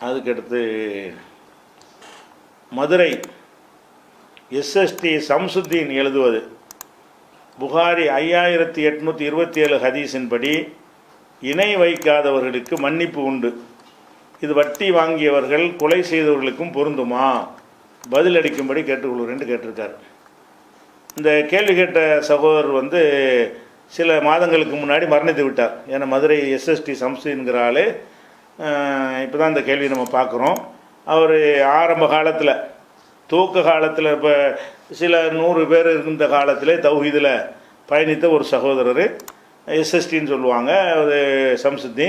அதுக்கடுத்து மதுரை எஸ்எஸ்டி சம்சுத்தீன் எழுதுவது. புகாரி ஐயாயிரத்தி எட்நூற்றி இருபத்தி ஏழு ஹதீஸின்படி இணை வைக்காதவர்களுக்கு மன்னிப்பு உண்டு. இது வட்டி வாங்கியவர்கள் கொலை செய்தவர்களுக்கும் பொருந்துமா? பதிலளிக்கும்படி கேட்டுக்கொள்கிறேன் கேட்டிருக்கார். இந்த கேள்வி கேட்ட சகோதரர் வந்து சில மாதங்களுக்கு முன்னாடி மரணித்து விட்டார். ஏன்னா மதுரை எஸ்எஸ்டி சம்சுங்கிற ஆள் இப்போ தான் இந்த கேள்வி நம்ம பார்க்குறோம். அவர் ஆரம்ப காலத்தில் துவக்க காலத்தில் இப்போ சில நூறு பேர் இருந்த காலத்தில் தௌஹீதில் பயணித்த ஒரு சகோதரர் எஸ்எஸ்டின்னு சொல்லுவாங்க ஒரு சம்சுத்தி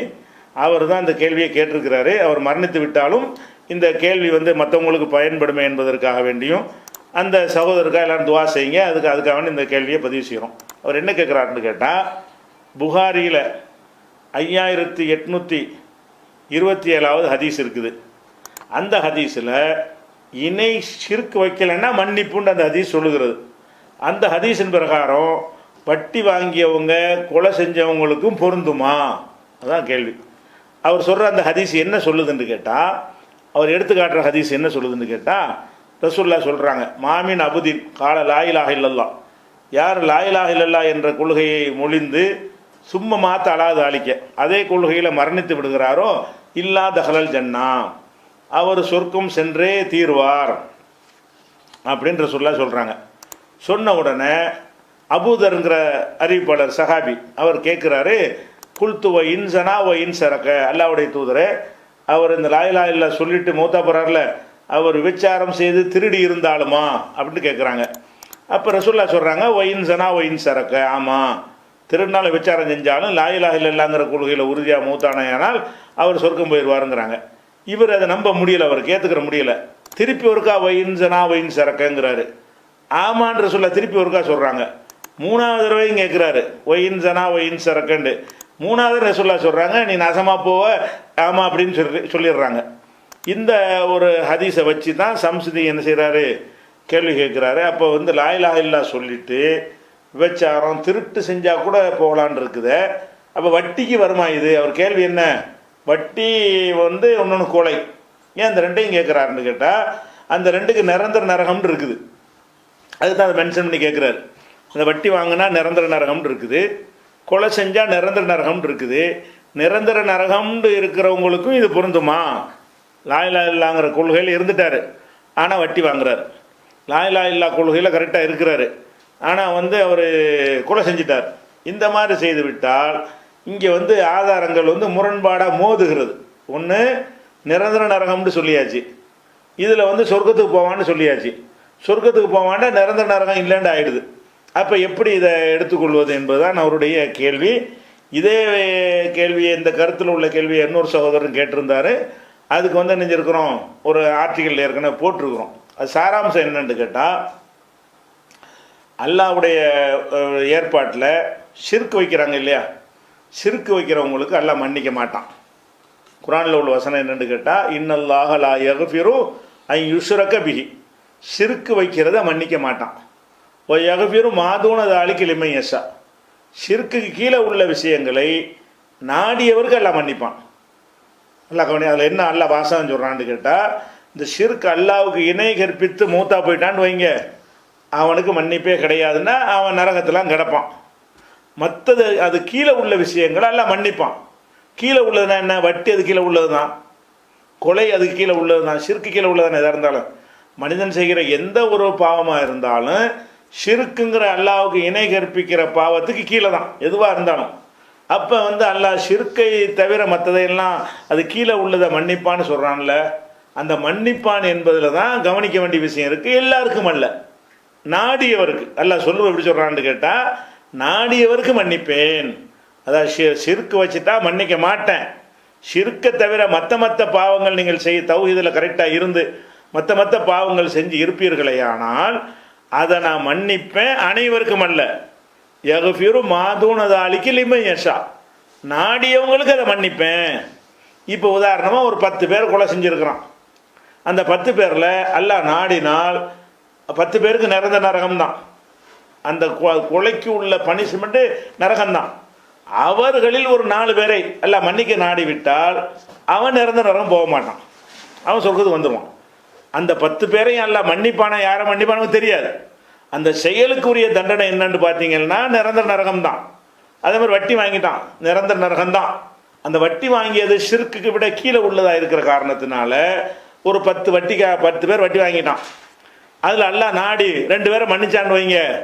அவர் தான் இந்த கேள்வியை கேட்டிருக்கிறாரு. அவர் மரணித்து விட்டாலும் இந்த கேள்வி வந்து மற்றவங்களுக்கு பயன்படுமே என்பதற்காக வேண்டியும் அந்த சகோதரருக்காக எல்லாரும் துவா செய்யுங்க அதுக்கு அதுக்காக வேண்டி இந்த கேள்வியை பதிவு செய்கிறோம் அவர் என்ன கேட்குறாருன்னு கேட்டால் புகாரியில் ஐயாயிரத்தி எட்நூற்றி இருபத்தி ஏழாவது ஹதீஸ் இருக்குது. அந்த ஹதீஸில் இணை சிறுக்கு வைக்கலைன்னா மன்னிப்புன்னு அந்த ஹதீஸ் சொல்லுகிறது. அந்த ஹதீஸின் பிரகாரம் வட்டி வாங்கியவங்க கொலை செஞ்சவங்களுக்கும் பொருந்துமா? அதான் கேள்வி. அவர் சொல்கிற அந்த ஹதீஸ் என்ன சொல்லுதுன்னு கேட்டால் அவர் எடுத்து காட்டுற ஹதீஸ் என்ன சொல்லுதுன்னு கேட்டால் ரசூல்லா சொல்கிறாங்க மாமின் அபுதீன் கால லாயிலாக இல்லல்லா யார் லாயிலாக இல்லல்லா என்ற கொள்கையை மொழிந்து சும்மா மாற்ற அழாது அழிக்க அதே கொள்கையில் மரணித்து விடுகிறாரோ? இல்லா தஹலல் ஜன்னா. அவர் சொர்க்கம் சென்றே தீர்வார். அப்படின்ற சொல்ல சொல்கிறாங்க சொன்ன உடனே அபூதருங்கிற அறிவிப்பாளர் சஹாபி அவர் கேட்குறாரு குல்துவ இன்சனா ஓ இன்சரக்க அல்லாவுடைய தூதரே அவர் இந்த லாயிலா இல்லை சொல்லிட்டு மூத்தா போகிறார்ல அவர் விச்சாரம் செய்து திருடி இருந்தாலுமா? அப்படின்னு கேட்குறாங்க. அப்போ ரசுல்லா சொல்கிறாங்க ஒயின் சனா ஒயின் சரக்கு ஆமாம் திருநாள் விசாரம் செஞ்சாலும் லாயிலா இல்லைங்கிற கொள்கையில் உறுதியாக மூத்தானையானால் அவர் சொர்க்கம் போயிடுவாருங்கிறாங்க. இவர் அதை நம்ப முடியல அவருக்கு ஏற்றுக்கிற முடியல. திருப்பி ஒருக்கா வைன்சனா ஒயின் சரக்கங்கிறாரு. ஆமான்ற சொல்ல திருப்பி ஒருக்கா சொல்கிறாங்க மூணாவது தடவையும் கேட்குறாரு ஒயின் சனா ஒயின் சரக்கண்டு. மூணாவது ரசுல்லா சொல்கிறாங்க நீ நாசமாக போவ ஆமாம் அப்படின்னு சொல்லி சொல்லிடுறாங்க. இந்த ஒரு ஹதீஸை வச்சு தான் சம்சுதி என்ன செய்கிறாரு கேள்வி கேட்குறாரு அப்போ வந்து லாயிலா இல்லா சொல்லிவிட்டு விபச்சாரம் திருட்டு செஞ்சால் கூட போகலான் இருக்குது. அப்போ வட்டிக்கு வருமா இது? அவர் கேள்வி என்ன? வட்டி வந்து ஒன்று கொலை. ஏன் அந்த ரெண்டையும் கேட்குறாருன்னு கேட்டால் அந்த ரெண்டுக்கு நிரந்தர நரகம்னு இருக்குது. அதுதான் அதை மென்ஷன் பண்ணி கேட்குறாரு அந்த வட்டி வாங்கினா நிரந்தர நரகம்னு இருக்குது. கொலை செஞ்சால் நிரந்தர நரகம்னு இருக்குது. நிரந்தர நரகம்னு இருக்கிறவங்களுக்கும் இது பொருந்துமா? லாயிலா இல்லாங்கிற கொள்கையில் இருந்துட்டார். ஆனால் வட்டி வாங்குறாரு. லாயிலா இல்லா கொள்கையில் கரெக்டாக இருக்கிறாரு. ஆனால் வந்து அவர் கொலை செஞ்சிட்டார். இந்த மாதிரி செய்து விட்டால் இங்கே வந்து ஆதாரங்கள் வந்து முரண்பாடாக மோதுகிறது. ஒன்று நிரந்தர நரகம்னு சொல்லியாச்சு. இதில் வந்து சொர்க்கத்துக்கு போவான்னு சொல்லியாச்சு. சொர்க்கத்துக்கு போவான்டா நிரந்தர நரகம் இல்லைன்னு ஆயிடுது. அப்போ எப்படி இதை எடுத்துக்கொள்வது என்பதுதான் அவருடைய கேள்வி. இதே கேள்வியை இந்த கருத்தில் உள்ள கேள்வியை இன்னொரு சகோதரன் கேட்டிருந்தாரு. அதுக்கு வந்து நினைஞ்சிருக்கிறோம் ஒரு ஆர்டிக்கல் ஏற்கனவே போட்டிருக்கிறோம். அது சாராம்சம் என்னன்னு கேட்டால் அல்லாவுடைய ஏற்பாட்டில் சிறுக்கு வைக்கிறாங்க இல்லையா? சிறுக்கு வைக்கிறவங்களுக்கு அல்லாஹ் மன்னிக்க மாட்டான். குரானில் உள்ள வசனம் என்னென்னு கேட்டால் இன்னல்லாக லா யகஃபிரு ஐ யுஷ்ரக்க பிஹி. சிறுக்கு வைக்கிறத மன்னிக்க மாட்டான். ஓ யகஃபிரு மாதூனது அழிக்கு எஸ்ஸா சிறுக்குக்கு கீழே உள்ள விஷயங்களை நாடியவருக்கு எல்லாம் மன்னிப்பான். அல்லா கவனி அதில் என்ன அல்லா வாசகம் சொல்கிறான்னு கேட்டால் இந்த சிறுக்கு அல்லாவுக்கு இணை கற்பித்து மூத்தா போயிட்டான்னு வைங்க. அவனுக்கு மன்னிப்பே கிடையாதுன்னா அவன் நரகத்தெல்லாம் கிடப்பான். மற்றது அது கீழே உள்ள விஷயங்கள் எல்லாம் மன்னிப்பான். கீழே உள்ளதுனா என்ன? வட்டி அது கீழே உள்ளது தான் கொலை அதுக்கு கீழே உள்ளது தான் சிறுக்கு கீழே உள்ளதுன்னு எதாக இருந்தாலும். மனிதன் செய்கிற எந்த ஒரு பாவமாக இருந்தாலும் ஷிருக்குங்கிற அல்லாவுக்கு இணை கற்பிக்கிற பாவத்துக்கு கீழே தான் எதுவாக இருந்தாலும். அப்போ வந்து அல்லாஹ் சிறுக்கை தவிர மற்றதையெல்லாம் அது கீழே உள்ளதை மன்னிப்பான்னு சொல்கிறான்ல அந்த மன்னிப்பான் என்பதில் தான் கவனிக்க வேண்டிய விஷயம் இருக்குது எல்லாருக்கும் அல்ல. நாடியவருக்கு. அல்ல சொல்லுவ எப்படி சொல்கிறான்னு கேட்டால் நாடியவருக்கு மன்னிப்பேன். அதாவது ஷி சிறுக்கு வச்சுட்டா மன்னிக்க மாட்டேன். சிறுக்கை தவிர மற்ற மற்ற பாவங்கள் நீங்கள் செய்ய தௌஹீதில் கரெக்டாக இருந்து மற்ற மற்ற பாவங்கள் செஞ்சு இருப்பீர்களே ஆனால் அதை நான் மன்னிப்பேன் அனைவருக்கும் அல்ல. யகுஃபிரு மாதூனதாலிக்கு லிம யஷா. நாடியவங்களுக்கு அதை மன்னிப்பேன். இப்போ உதாரணமாக ஒரு பத்து பேர் கொலை செஞ்சுருக்கிறான். அந்த பத்து பேரில் அல்லா நாடினால் பத்து பேருக்கு நிறந்த நரகம் தான் அந்த கொலைக்கு உள்ள பனிஷ்மெண்ட்டு நரகம்தான். அவர்களில் ஒரு நாலு பேரை எல்லாம் மன்னிக்க நாடி விட்டால் அவன் நிறந்த நரகம் போக மாட்டான். அவன் சொல்கிறது வந்துடுவான் அந்த பத்து பேரையும் அல்ல மன்னிப்பானா யாரை மன்னிப்பானவங்க தெரியாது. அந்த செயலுக்குரிய தண்டனை என்னன்னு பார்த்தீங்கன்னா நிரந்தர நரகம் தான் அதே மாதிரி வட்டி வாங்கிட்டான். நிரந்தர நரகம் தான் அந்த வட்டி வாங்கியது சிறுக்குக்கு விட கீழே உள்ளதாக இருக்கிற காரணத்தினால ஒரு பத்து வட்டிக்கா பத்து பேர் வட்டி வாங்கிட்டான். அதில் அல்லா நாடி ரெண்டு பேரை மன்னிச்சான்னு வைங்க.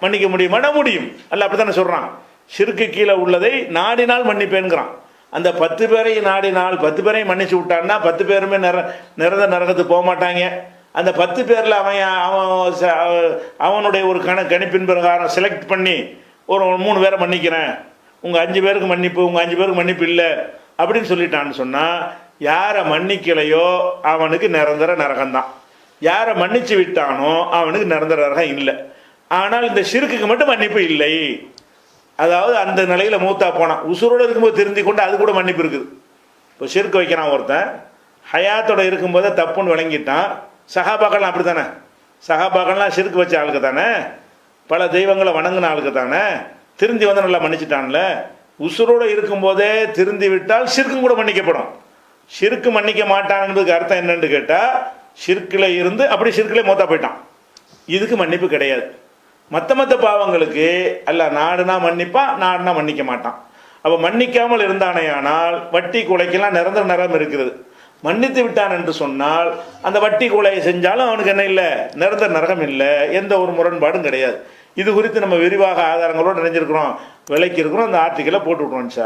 மன்னிக்க முடியுமானா முடியும். அல்ல அப்படித்தானே சொல்கிறான் சிறுக்கு கீழே உள்ளதை நாடினால் மன்னிப்பேன்கிறான். அந்த பத்து பேரையும் நாடினால் பத்து பேரையும் மன்னிச்சு விட்டான்னா பத்து பேருமே நிற நிறந்த நரகத்துக்கு போக மாட்டாங்க. அந்த பத்து பேரில் அவன் அவன் ச- அவனுடைய ஒரு கண கணிப்பின் பிரகாரம் செலக்ட் பண்ணி ஒரு மூணு பேரை மன்னிக்கிறேன். உங்கள் அஞ்சு பேருக்கு மன்னிப்பு உங்கள் அஞ்சு பேருக்கு மன்னிப்பு இல்லை அப்படின்னு சொல்லிட்டான்னு சொன்னால் யாரை மன்னிக்கலையோ அவனுக்கு நிரந்தர நரகம்தான். யாரை மன்னிச்சு விட்டானோ அவனுக்கு நிரந்தர நரகம் இல்லை. ஆனால் இந்த சிறுக்குக்கு மட்டும் மன்னிப்பு இல்லை. அதாவது அந்த நிலையில் மூத்தா போனான். உசுரோடு இருக்கும்போது திருந்தி கொண்டு அது கூட மன்னிப்பு இருக்குது. இப்போ சிறுக்கு வைக்கிறான் ஒருத்தன். ஹயாத்தோட இருக்கும்போது தப்புன்னு விளங்கிட்டான். சகாபாக்கள்லாம் அப்படி தானே சகாபாக்கள்லாம் சிறுக்கு வச்ச ஆளுக்கு தானே? பல தெய்வங்களை வணங்கின ஆளுக்கு தானே? திருந்தி வந்து நல்லா மன்னிச்சிட்டான்ல. உசுரோடு இருக்கும்போதே திருந்தி விட்டால் சிறுக்கும் கூட மன்னிக்கப்படும். சிறுக்கு மன்னிக்க மாட்டான் என்பதுக்கு அர்த்தம் என்னன்னு கேட்டால் சிறுக்கில் இருந்து அப்படி சிறுக்கிலே மோத்தா போயிட்டான். இதுக்கு மன்னிப்பு கிடையாது. மற்ற மற்ற பாவங்களுக்கு அல்ல நாடுனா மன்னிப்பான் நாடுனா மன்னிக்க மாட்டான். அப்போ மன்னிக்காமல் இருந்தானேயானால் வட்டி கொலைக்கெல்லாம் நிரந்தர நரம் இருக்கிறது மன்னித்து விட்டான் என்று சொன்னால் அந்த வட்டி கொலையை செஞ்சாலும் அவனுக்கு என்ன இல்லை? நிரந்தர நரகம் இல்லை. எந்த ஒரு முரண்பாடும் கிடையாது. இது குறித்து நம்ம விரிவாக ஆதாரங்களோடு நினைஞ்சிருக்கிறோம் விலைக்கு இருக்கிறோம். அந்த ஆர்டிக்கலை போட்டு விட்ருவோம் சார்